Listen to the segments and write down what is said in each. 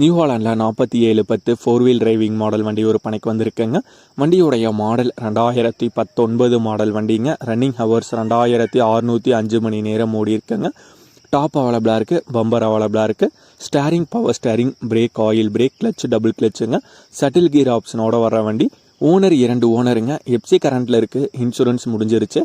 New ஹாலாண்டில் நாற்பத்தி ஏழு பத்து ஃபோர் வீல் டிரைவிங் மாடல் வண்டி ஒரு பணிக்கு வந்திருக்குங்க. வண்டியுடைய மாடல் ரெண்டாயிரத்தி பத்தொன்பது மாடல் வண்டிங்க. ரன்னிங் ஹவர்ஸ் ரெண்டாயிரத்தி அறுநூற்றி அஞ்சு மணி நேரம் ஓடி இருக்குங்க டாப் அவைலபிளாக இருக்குது பம்பர் அவைலபிளாக இருக்குது steering power steering brake oil brake clutch double கிளச்சுங்க shuttle gear ஆப்ஷனோட வர வண்டி. ஓனர் இரண்டு ஓனருங்க எப்சி கரண்ட்டில் இருக்குது இன்சூரன்ஸ் முடிஞ்சிருச்சு.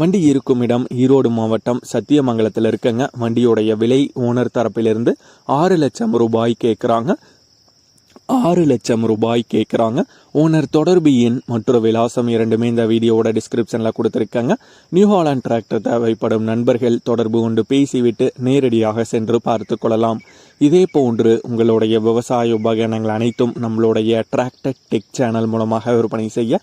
வண்டி இருக்கும் இடம் ஈரோடு மாவட்டம் சத்தியமங்கலத்தில் இருக்குங்க. வண்டியோடைய விலை ஓனர் தரப்பிலிருந்து ஆறு லட்சம் ரூபாய் கேட்குறாங்க ஆறு லட்சம் ரூபாய் கேட்குறாங்க ஓனர் தொடர்பு எண் மற்றும் விலாசம் இரண்டுமே இந்த வீடியோவோட டிஸ்கிரிப்ஷனில் கொடுத்துருக்காங்க. நியூ ஹாலாண்ட் டிராக்டர் தேவைப்படும் நண்பர்கள் தொடர்பு கொண்டு பேசிவிட்டு நேரடியாக சென்று பார்த்து கொள்ளலாம். இதே போன்று உங்களுடைய விவசாய உபகரணங்கள் அனைத்தும் நம்மளுடைய டிராக்டர் டெக் சேனல் மூலமாக விற்பனை செய்ய